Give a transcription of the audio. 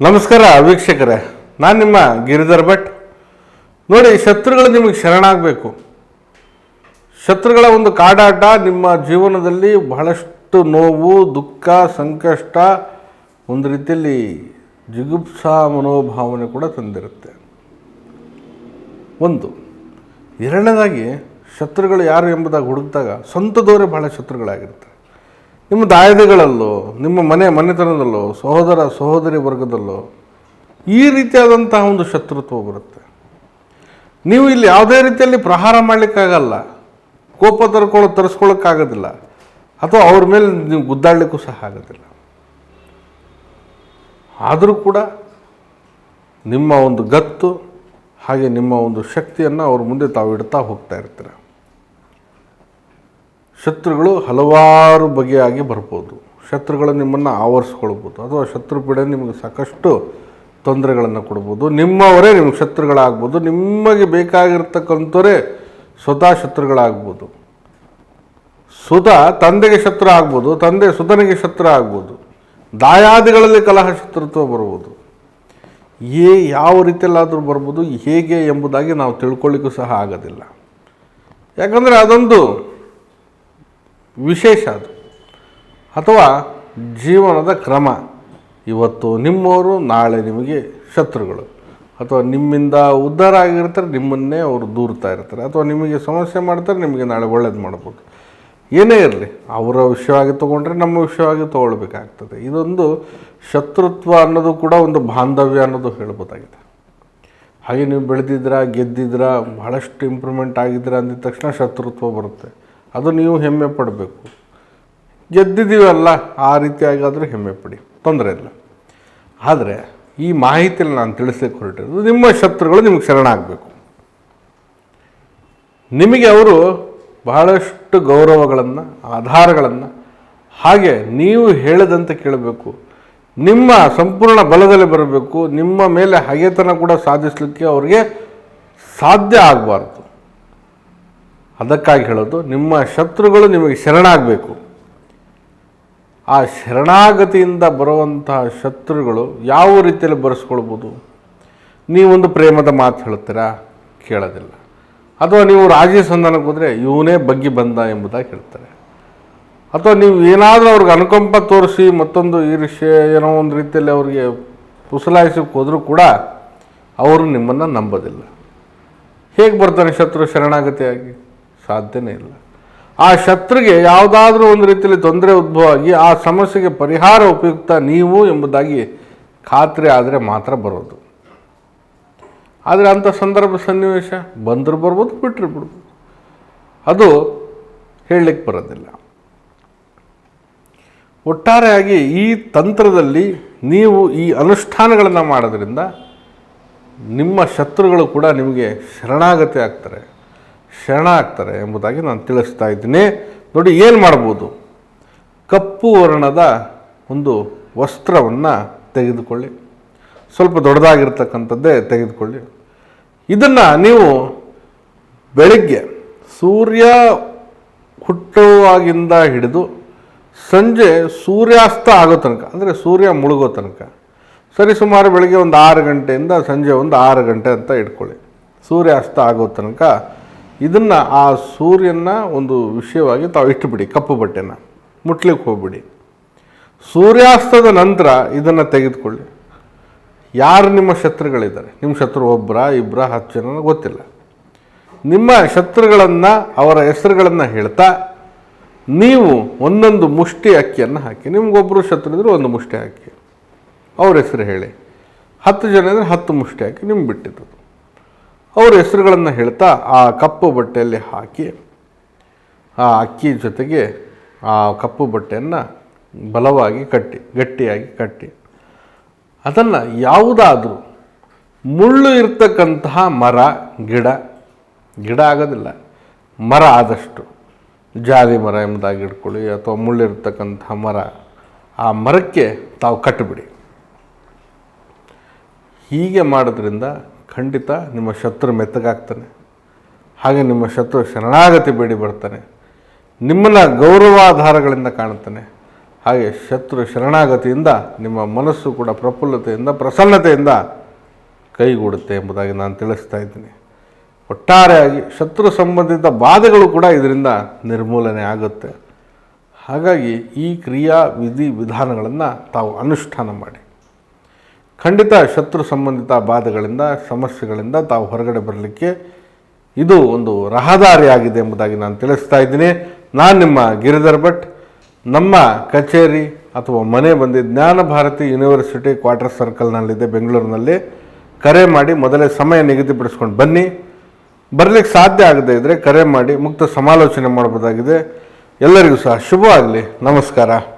ನಮಸ್ಕಾರ ವೀಕ್ಷಕರೇ, ನಾನು ನಿಮ್ಮ ಗಿರಿಧರ್ ಭಟ್. ನೋಡಿ, ಶತ್ರುಗಳು ನಿಮಗೆ ಶರಣಾಗಬೇಕು. ಶತ್ರುಗಳ ಒಂದು ಕಾಡಾಟ ನಿಮ್ಮ ಜೀವನದಲ್ಲಿ ಬಹಳಷ್ಟು ನೋವು, ದುಃಖ, ಸಂಕಷ್ಟ, ಒಂದು ರೀತಿಯಲ್ಲಿ ಜಿಗುಪ್ಸಾ ಮನೋಭಾವನೆ ಕೂಡ ತಂದಿರುತ್ತೆ. ಒಂದು, ಎರಡನೇದಾಗಿ ಶತ್ರುಗಳು ಯಾರು ಎಂಬುದಾಗಿ ಹುಡುಕಿದಾಗ, ಸ್ವಂತದವರೇ ಬಹಳ ಶತ್ರುಗಳಾಗಿರ್ತಾರೆ. ನಿಮ್ಮ ದಾಯದೆಗಳಲ್ಲೋ ನಿಮ್ಮ ಮನೆ ಮನೆತನದಲ್ಲೋ, ಸಹೋದರ ಸಹೋದರಿ ವರ್ಗದಲ್ಲೋ, ಈ ರೀತಿಯಾದಂತಹ ಒಂದು ಶತ್ರುತ್ವ ಬರುತ್ತೆ. ನೀವು ಇಲ್ಲಿ ಯಾವುದೇ ರೀತಿಯಲ್ಲಿ ಪ್ರಹಾರ ಮಾಡಲಿಕ್ಕಾಗಲ್ಲ, ಕೋಪ ತರ್ಕೊಳ್ಳೋ, ತರಿಸ್ಕೊಳ್ಳೋಕ್ಕಾಗೋದಿಲ್ಲ, ಅಥವಾ ಅವ್ರ ಮೇಲೆ ನೀವು ಗುದ್ದಾಡಲಿಕ್ಕೂ ಸಹ ಆಗೋದಿಲ್ಲ. ಆದರೂ ಕೂಡ ನಿಮ್ಮ ಒಂದು ಗತ್ತು ಹಾಗೆ ನಿಮ್ಮ ಒಂದು ಶಕ್ತಿಯನ್ನು ಅವ್ರ ಮುಂದೆ ತಾವು ಇಡ್ತಾ ಹೋಗ್ತಾ ಇರ್ತೀರ. ಶತ್ರುಗಳು ಹಲವಾರು ಬಗೆಯಾಗಿ ಬರ್ಬೋದು. ಶತ್ರುಗಳು ನಿಮ್ಮನ್ನು ಆವರಿಸ್ಕೊಳ್ಬೋದು. ಅಥವಾ ಶತ್ರು ಪೀಡೆ ನಿಮಗೆ ಸಾಕಷ್ಟು ತೊಂದರೆಗಳನ್ನು ಕೊಡ್ಬೋದು. ನಿಮ್ಮವರೇ ನಿಮ್ಗೆ ಶತ್ರುಗಳಾಗ್ಬೋದು. ನಿಮಗೆ ಬೇಕಾಗಿರ್ತಕ್ಕಂಥವರೇ ಸ್ವತಃ ಶತ್ರುಗಳಾಗ್ಬೋದು. ಸುತ ತಂದೆಗೆ ಶತ್ರು ಆಗ್ಬೋದು. ತಂದೆ ಸುತನಿಗೆ ಶತ್ರು ಆಗ್ಬೋದು. ದಾಯಾದಿಗಳಲ್ಲಿ ಕಲಹ ಶತ್ರುತ್ವ ಬರ್ಬೋದು ಏ ಯಾವ ರೀತಿಯಲ್ಲಾದರೂ ಬರ್ಬೋದು. ಹೇಗೆ ಎಂಬುದಾಗಿ ನಾವು ತಿಳ್ಕೊಳ್ಳಿಕ್ಕೂ ಸಹ ಆಗೋದಿಲ್ಲ. ಯಾಕಂದರೆ ಅದೊಂದು ವಿಶೇಷ ಅದು. ಅಥವಾ ಜೀವನದ ಕ್ರಮ. ಇವತ್ತು ನಿಮ್ಮವರು ನಾಳೆ ನಿಮಗೆ ಶತ್ರುಗಳು. ಅಥವಾ ನಿಮ್ಮಿಂದ ಉದ್ಧಾರ ಆಗಿರ್ತಾರೆ, ನಿಮ್ಮನ್ನೇ ಅವರು ದೂರ್ತಾ ಇರ್ತಾರೆ. ಅಥವಾ ನಿಮಗೆ ಸಮಸ್ಯೆ ಮಾಡ್ತಾರೆ, ನಿಮಗೆ ನಾಳೆ ಒಳ್ಳೇದು ಮಾಡ್ಬೋದು ಏನೇ ಇರಲಿ, ಅವರ ವಿಷಯವಾಗಿ ತೊಗೊಂಡ್ರೆ ನಮ್ಮ ವಿಷಯವಾಗಿ ತೊಗೊಳ್ಬೇಕಾಗ್ತದೆ. ಇದೊಂದು ಶತ್ರುತ್ವ ಅನ್ನೋದು ಕೂಡ ಒಂದು ಬಾಂಧವ್ಯ ಅನ್ನೋದು ಹೇಳ್ಬೋದಾಗಿದೆ. ಹಾಗೆ ನೀವು ಬೆಳೆದಿದ್ದೀರಾ, ಗೆದ್ದಿದ್ದೀರಾ, ಬಹಳಷ್ಟು ಇಂಪ್ರೂವ್ಮೆಂಟ್ ಆಗಿದ್ದೀರಾ ಅಂದಿದ ತಕ್ಷಣ ಶತ್ರುತ್ವ ಬರುತ್ತೆ. ಅದು ನೀವು ಹೆಮ್ಮೆ ಪಡಬೇಕು. ಗೆದ್ದಿದ್ದೀವಲ್ಲ, ಆ ರೀತಿಯಾಗಾದರೂ ಹೆಮ್ಮೆ ಪಡಿ. ತೊಂದರೆ ಇಲ್ಲ. ಆದರೆ, ಈ ಮಾಹಿತಿಯಲ್ಲಿ ನಾನು ತಿಳಿಸ್ಲಿಕ್ಕೆ ಹೊರಟಿರೋದು ನಿಮ್ಮ ಶತ್ರುಗಳು ನಿಮಗೆ ಶರಣಾಗಬೇಕು ನಿಮಗೆ ಅವರು ಬಹಳಷ್ಟು ಗೌರವಗಳನ್ನು, ಆಧಾರಗಳನ್ನು, ಹಾಗೆ ನೀವು ಹೇಳದಂತೆ ಕೇಳಬೇಕು. ನಿಮ್ಮ ಸಂಪೂರ್ಣ ಬಲದಲ್ಲಿ ಬರಬೇಕು. ನಿಮ್ಮ ಮೇಲೆ ಹಗೆತನ ಕೂಡ ಸಾಧಿಸಲಿಕ್ಕೆ ಅವರಿಗೆ ಸಾಧ್ಯ ಆಗಬಾರ್ದು. ಅದಕ್ಕಾಗಿ ಹೇಳೋದು, ನಿಮ್ಮ ಶತ್ರುಗಳು ನಿಮಗೆ ಶರಣಾಗಬೇಕು. ಆ ಶರಣಾಗತಿಯಿಂದ ಬರುವಂತಹ ಶತ್ರುಗಳು ಯಾವ ರೀತಿಯಲ್ಲಿ ಬರೆಸ್ಕೊಳ್ಬೋದು? ನೀವೊಂದು ಪ್ರೇಮದ ಮಾತು ಹೇಳ್ತೀರಾ? ಕೇಳೋದಿಲ್ಲ. ಅಥವಾ ನೀವು ರಾಜಿ ಸಂಧಾನಕ್ಕೆ ಹೋದರೆ, ಇವನೇ ಬಗ್ಗಿ ಬಂದ ಎಂಬುದಾಗಿ ಹೇಳ್ತಾರೆ. ಅಥವಾ ನೀವು ಏನಾದರೂ ಅವ್ರಿಗೆ ಅನುಕಂಪ ತೋರಿಸಿ ಮತ್ತೊಂದು ಈರ್ಷ್ಯೆ ಏನೋ ಒಂದು ರೀತಿಯಲ್ಲಿ ಅವರಿಗೆ ಪುಸಲಾಯಿಸಕ್ಕೆ ಹೋದರೂ ಕೂಡ, ಅವರು ನಿಮ್ಮನ್ನು ನಂಬೋದಿಲ್ಲ. ಹೇಗೆ ಬರ್ತಾನೆ ಶತ್ರು ಶರಣಾಗತಿಯಾಗಿ? ಸಾಧ್ಯನೇ ಇಲ್ಲ. ಆ ಶತ್ರುಗೆ ಯಾವುದಾದ್ರೂ ಒಂದು ರೀತಿಯಲ್ಲಿ ತೊಂದರೆ ಉದ್ಭವ ಆಗಿ ಆ ಸಮಸ್ಯೆಗೆ ಪರಿಹಾರ ಉಪಯುಕ್ತ ನೀವು ಎಂಬುದಾಗಿ ಖಾತ್ರಿ ಆದರೆ ಮಾತ್ರ ಬರೋದು. ಆದರೆ ಅಂಥ ಸಂದರ್ಭ ಸನ್ನಿವೇಶ ಬಂದರೂ ಬರ್ಬೋದು ಬಿಟ್ಟರೆ ಬಿಡ್ಬೋದು ಅದು ಹೇಳಲಿಕ್ಕೆ ಬರೋದಿಲ್ಲ. ಒಟ್ಟಾರೆಯಾಗಿ ಈ ತಂತ್ರದಲ್ಲಿ ನೀವು ಈ ಅನುಷ್ಠಾನಗಳನ್ನು ಮಾಡೋದ್ರಿಂದ ನಿಮ್ಮ ಶತ್ರುಗಳು ಕೂಡ ನಿಮಗೆ ಶರಣಾಗತಿ ಆಗ್ತಾರೆ. ಶರಣ ಆಗ್ತಾರೆ ಎಂಬುದಾಗಿ ನಾನು ತಿಳಿಸ್ತಾ ಇದ್ದೀನಿ. ನೋಡಿ, ಏನು ಮಾಡ್ಬೋದು? ಕಪ್ಪು ವರ್ಣದ ಒಂದು ವಸ್ತ್ರವನ್ನು ತೆಗೆದುಕೊಳ್ಳಿ. ಸ್ವಲ್ಪ ದೊಡ್ಡದಾಗಿರ್ತಕ್ಕಂಥದ್ದೇ ತೆಗೆದುಕೊಳ್ಳಿ. ಇದನ್ನು ನೀವು ಬೆಳಿಗ್ಗೆ ಸೂರ್ಯ ಹುಟ್ಟುವಾಗಿಂದ ಹಿಡಿದು ಸಂಜೆ ಸೂರ್ಯಾಸ್ತ ಆಗೋ ತನಕ, ಅಂದರೆ ಸೂರ್ಯ ಮುಳುಗೋ ತನಕ, ಸರಿ, ಸುಮಾರು ಬೆಳಗ್ಗೆ ಒಂದು ಆರು ಗಂಟೆಯಿಂದ ಸಂಜೆ ಒಂದು ಆರು ಗಂಟೆ ಅಂತ ಇಟ್ಕೊಳ್ಳಿ. ಸೂರ್ಯಾಸ್ತ ಆಗೋ ತನಕ ಇದನ್ನು ಆ ಸೂರ್ಯನ ಒಂದು ವಿಷಯವಾಗಿ ತಾವು ಇಟ್ಟುಬಿಡಿ, ಕಪ್ಪು ಬಟ್ಟೆನ. ಮುಟ್ಲಿಕ್ಕೆ ಹೋಗ್ಬಿಡಿ. ಸೂರ್ಯಾಸ್ತದ ನಂತರ ಇದನ್ನು ತೆಗೆದುಕೊಳ್ಳಿ. ಯಾರು ನಿಮ್ಮ ಶತ್ರುಗಳಿದ್ದಾರೆ? ನಿಮ್ಮ ಶತ್ರು ಒಬ್ಬರ ಇಬ್ಬರ ಹತ್ತು ಜನ ಗೊತ್ತಿಲ್ಲ. ನಿಮ್ಮ ಶತ್ರುಗಳನ್ನು, ಅವರ ಹೆಸರುಗಳನ್ನು ಹೇಳ್ತಾ, ನೀವು ಒಂದೊಂದು ಮುಷ್ಟಿ ಅಕ್ಕಿಯನ್ನು ಹಾಕಿ ನಿಮ್ಗೊಬ್ಬರು ಶತ್ರು ಇದ್ರೆ ಒಂದು ಮುಷ್ಟಿ ಹಾಕಿ. ಅವ್ರ ಹೆಸರು ಹೇಳಿ. ಹತ್ತು ಜನ ಇದ್ದರೆ ಹತ್ತು ಮುಷ್ಟಿ ಹಾಕಿ ನಿಮ್ಗೆ ಬಿಟ್ಟಿದ್ದು ಅವ್ರ ಹೆಸರುಗಳನ್ನು ಹೇಳ್ತಾ ಆ ಕಪ್ಪು ಬಟ್ಟೆಯಲ್ಲಿ ಹಾಕಿ, ಆ ಅಕ್ಕಿ ಜೊತೆಗೆ ಆ ಕಪ್ಪು ಬಟ್ಟೆಯನ್ನು ಬಲವಾಗಿ ಕಟ್ಟಿ, ಗಟ್ಟಿಯಾಗಿ ಕಟ್ಟಿ. ಅದನ್ನು ಯಾವುದಾದರೂ ಮುಳ್ಳು ಇರ್ತಕ್ಕಂತಹ ಮರ, ಗಿಡ ಗಿಡ ಆಗೋದಿಲ್ಲ. ಮರ ಆದಷ್ಟು ಜಾಲಿ ಮರ ಎಂಬುದಾಗಿ ಇಟ್ಕೊಳ್ಳಿ ಅಥವಾ ಮುಳ್ಳಿರ್ತಕ್ಕಂತಹ ಮರ, ಆ ಮರಕ್ಕೆ ತಾವು ಕಟ್ಟಿಬಿಡಿ. ಹೀಗೆ ಮಾಡೋದ್ರಿಂದ ಖಂಡಿತ ನಿಮ್ಮ ಶತ್ರು ಮೆತ್ತಗಾಗ್ತಾನೆ. ಹಾಗೆ ನಿಮ್ಮ ಶತ್ರು ಶರಣಾಗತಿ ಬೇಡಿ ಬರ್ತಾನೆ. ನಿಮ್ಮನ್ನು ಗೌರವಾಧಾರಗಳಿಂದ ಕಾಣುತ್ತಾನೆ. ಹಾಗೆ ಶತ್ರು ಶರಣಾಗತಿಯಿಂದ ನಿಮ್ಮ ಮನಸ್ಸು ಕೂಡ ಪ್ರಫುಲ್ಲತೆಯಿಂದ, ಪ್ರಸನ್ನತೆಯಿಂದ ಕೈಗೂಡುತ್ತೆ ಎಂಬುದಾಗಿ ನಾನು ತಿಳಿಸ್ತಾ ಇದ್ದೀನಿ. ಒಟ್ಟಾರೆಯಾಗಿ ಶತ್ರು ಸಂಬಂಧಿತ ಬಾಧೆಗಳು ಕೂಡ ಇದರಿಂದ ನಿರ್ಮೂಲನೆ ಆಗುತ್ತೆ. ಹಾಗಾಗಿ ಈ ಕ್ರಿಯಾ ವಿಧಿ ವಿಧಾನಗಳನ್ನು ತಾವು ಅನುಷ್ಠಾನ ಮಾಡಿ. ಖಂಡಿತ ಶತ್ರು ಸಂಬಂಧಿತ ಬಾಧೆಗಳಿಂದ, ಸಮಸ್ಯೆಗಳಿಂದ ತಾವು ಹೊರಗಡೆ ಬರಲಿಕ್ಕೆ ಇದು ಒಂದು ರಹದಾರಿಯಾಗಿದೆ ಎಂಬುದಾಗಿ ನಾನು ತಿಳಿಸ್ತಾ ಇದ್ದೀನಿ. ನಾನು ನಿಮ್ಮ ಗಿರಿಧರ್ ಭಟ್. ನಮ್ಮ ಕಚೇರಿ ಅಥವಾ ಮನೆ ಬಂದು ಜ್ಞಾನ ಭಾರತಿ ಯೂನಿವರ್ಸಿಟಿ ಕ್ವಾರ್ಟರ್ ಸರ್ಕಲ್ನಲ್ಲಿದೆ, ಬೆಂಗಳೂರಿನಲ್ಲಿ. ಕರೆ ಮಾಡಿ ಮೊದಲೇ ಸಮಯ ನಿಗದಿಪಡಿಸ್ಕೊಂಡು ಬನ್ನಿ. ಬರಲಿಕ್ಕೆ ಸಾಧ್ಯ ಆಗದೇ ಇದ್ದರೆ ಕರೆ ಮಾಡಿ ಮುಕ್ತ ಸಮಾಲೋಚನೆ ಮಾಡ್ಬೋದಾಗಿದೆ. ಎಲ್ಲರಿಗೂ ಸಹ ಶುಭವಾಗಲಿ. ನಮಸ್ಕಾರ.